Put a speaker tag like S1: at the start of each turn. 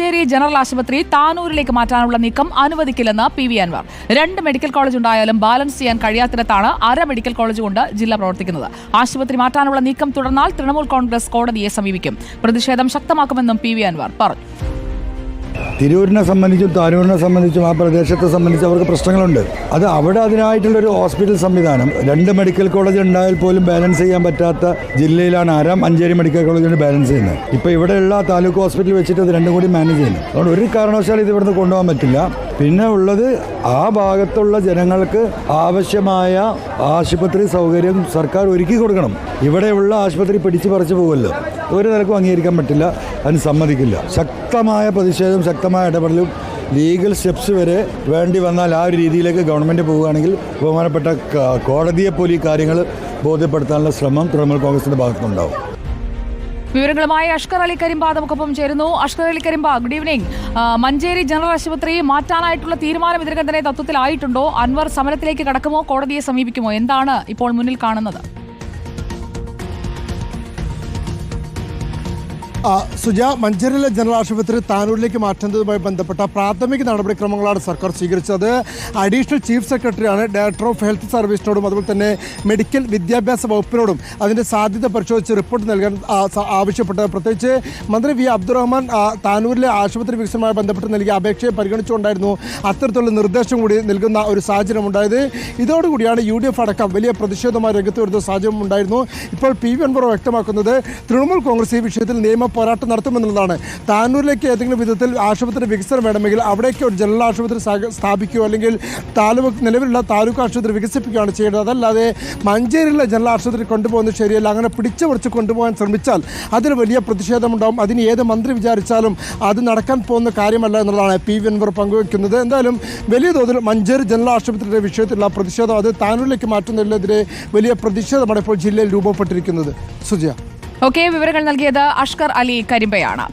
S1: Manjeri general ആശുപത്രി താനൂരിലേക്ക് മാറ്റാനുള്ള നീക്കം അനുവദിക്കില്ലെന്ന് പി വി അൻവർ. രണ്ട് മെഡിക്കൽ കോളേജ് ഉണ്ടായാലും ബാലൻസ് ചെയ്യാൻ കഴിയാത്തിടത്താണ് അര മെഡിക്കൽ കോളേജ് കൊണ്ട് ജില്ല പ്രവർത്തിക്കുന്നത്. ആശുപത്രി മാറ്റാനുള്ള നീക്കം തുടർന്നാൽ തൃണമൂൽ കോൺഗ്രസ് കോടതിയെ സമീപിക്കും. പ്രതിഷേധം ശക്തമാക്കുമെന്നും പി വി അൻവർ പറഞ്ഞു.
S2: തിരൂരിനെ സംബന്ധിച്ചും താനൂരിനെ സംബന്ധിച്ചും ആ പ്രദേശത്തെ സംബന്ധിച്ച് അവർക്ക് പ്രശ്നങ്ങളുണ്ട്. അത് അവിടെ അതിനായിട്ടുള്ളൊരു ഹോസ്പിറ്റൽ സംവിധാനം. രണ്ട് മെഡിക്കൽ കോളേജ് ഉണ്ടായാൽ പോലും ബാലൻസ് ചെയ്യാൻ പറ്റാത്ത ജില്ലയിലാണ് ആരാം അഞ്ചേരി മെഡിക്കൽ കോളേജിന് ബാലൻസ് ചെയ്യുന്നത്. ഇപ്പോൾ ഇവിടെയുള്ള താലൂക്ക് ഹോസ്പിറ്റൽ വെച്ചിട്ട് അത് രണ്ടും കൂടി മാനേജ് ചെയ്യുന്നു. അതുകൊണ്ട് ഒരു കാരണവശാലും ഇത് ഇവിടുന്ന് കൊണ്ടുപോകാൻ പറ്റില്ല. പിന്നെ ഉള്ളത് ആ ഭാഗത്തുള്ള ജനങ്ങൾക്ക് ആവശ്യമായ ആശുപത്രി സൗകര്യം സർക്കാർ ഒരുക്കി കൊടുക്കണം. ഇവിടെയുള്ള ആശുപത്രി പിടിച്ചു പറിച്ചു പോകുമല്ലോ ഒരു നിലക്കും അംഗീകരിക്കാൻ പറ്റില്ല. അതിന് സമ്മതിക്കില്ല. ശക്തമായ പ്രതിഷേധം ശക്തമായ ഇടപെടലും ലീഗൽ സ്റ്റെപ്സ് വരെ വേണ്ടി വന്നാൽ ആ ഒരു രീതിയിലേക്ക് ഗവൺമെന്റ് പോവുകയാണെങ്കിൽ ബഹുമാനപ്പെട്ട ക- കോടതിയെ പോലും ഈ കാര്യങ്ങൾ ബോധ്യപ്പെടുത്താനുള്ള ശ്രമം തൃണമൂൽ കോൺഗ്രസിന്റെ ഭാഗത്തുനിന്നുണ്ടാവും.
S1: വിവരങ്ങളുമായി അഷ്കർ അലി കരിമ്പ നമുക്കൊപ്പം ചേരുന്നു. Ashkar Ali Karimba good evening Manjeri general ആശുപത്രി മാറ്റാനായിട്ടുള്ള തീരുമാനം ഇതിനകം തന്നെ തത്വത്തിലായിട്ടുണ്ടോ? അൻവർ സമരത്തിലേക്ക് കടക്കുമോ? കോടതിയെ സമീപിക്കുമോ? എന്താണ് ഇപ്പോൾ മുന്നിൽ കാണുന്നത്?
S3: സുജ മഞ്ചേരിയിലെ ജനറൽ ആശുപത്രി താനൂരിലേക്ക് മാറ്റുന്നതുമായി ബന്ധപ്പെട്ട പ്രാഥമിക നടപടിക്രമങ്ങളാണ് സർക്കാർ സ്വീകരിച്ചത്. അഡീഷണൽ ചീഫ് സെക്രട്ടറിയാണ് ഡയറക്ടർ ഓഫ് ഹെൽത്ത് സർവീസിനോടും അതുപോലെ തന്നെ മെഡിക്കൽ വിദ്യാഭ്യാസ വകുപ്പിനോടും അതിന്റെ സാധ്യത പരിശോധിച്ച് റിപ്പോർട്ട് നൽകാൻ ആവശ്യപ്പെട്ടത്. പ്രത്യേകിച്ച് മന്ത്രി വി. അബ്ദുറഹ്മാൻ താനൂരിലെ ആശുപത്രി വികസനവുമായി ബന്ധപ്പെട്ട് നൽകിയ അപേക്ഷയെ പരിഗണിച്ചുകൊണ്ടായിരുന്നു അത്തരത്തിലുള്ള നിർദ്ദേശം കൂടി നൽകുന്ന ഒരു സാഹചര്യം ഉണ്ടായത്. ഇതോടുകൂടിയാണ് യു ഡി എഫ് അടക്കം വലിയ പ്രതിഷേധമായി രംഗത്ത് വരുന്ന സാഹചര്യം ഉണ്ടായിരുന്നു ഇപ്പോൾ പി വി അൻവർ വ്യക്തമാക്കുന്നത് തൃണമൂൽ കോൺഗ്രസ് ഈ വിഷയത്തിൽ നിയമ പോരാട്ടം നടത്തുമെന്നുള്ളതാണ്. താനൂരിലേക്ക് ഏതെങ്കിലും വിധത്തിൽ ആശുപത്രി വികസനം വേണമെങ്കിൽ അവിടേക്ക് ഒരു ജനറൽ ആശുപത്രി സ്ഥാപിക്കുകയോ അല്ലെങ്കിൽ താലൂക്ക് നിലവിലുള്ള താലൂക്ക് ആശുപത്രി വികസിപ്പിക്കുകയാണ് ചെയ്യേണ്ടത്. അതല്ലാതെ മഞ്ചേരിയിലെ ജനറൽ ആശുപത്രി കൊണ്ടുപോകുന്നത് ശരിയല്ല. അങ്ങനെ പിടിച്ചു പറിച്ച് കൊണ്ടുപോകാൻ ശ്രമിച്ചാൽ അതിന് വലിയ പ്രതിഷേധമുണ്ടാവും. അതിന് ഏത് മന്ത്രി വിചാരിച്ചാലും അത് നടക്കാൻ പോകുന്ന കാര്യമല്ല എന്നുള്ളതാണ് പി വി അൻവർ പങ്കുവയ്ക്കുന്നത്. എന്തായാലും വലിയ തോതിൽ മഞ്ചേരി ജനറൽ ആശുപത്രിയുടെ വിഷയത്തിലുള്ള പ്രതിഷേധം അത് താനൂരിലേക്ക് മാറ്റുന്നതിനെതിരെ വലിയ പ്രതിഷേധമാണ് ഇപ്പോൾ ജില്ലയിൽ രൂപപ്പെട്ടിരിക്കുന്നത്. സുജയ.
S1: ഓക്കെ വിവരങ്ങൾ നൽകിയത് അഷ്കർ അലി കരിമ്പയാണ്.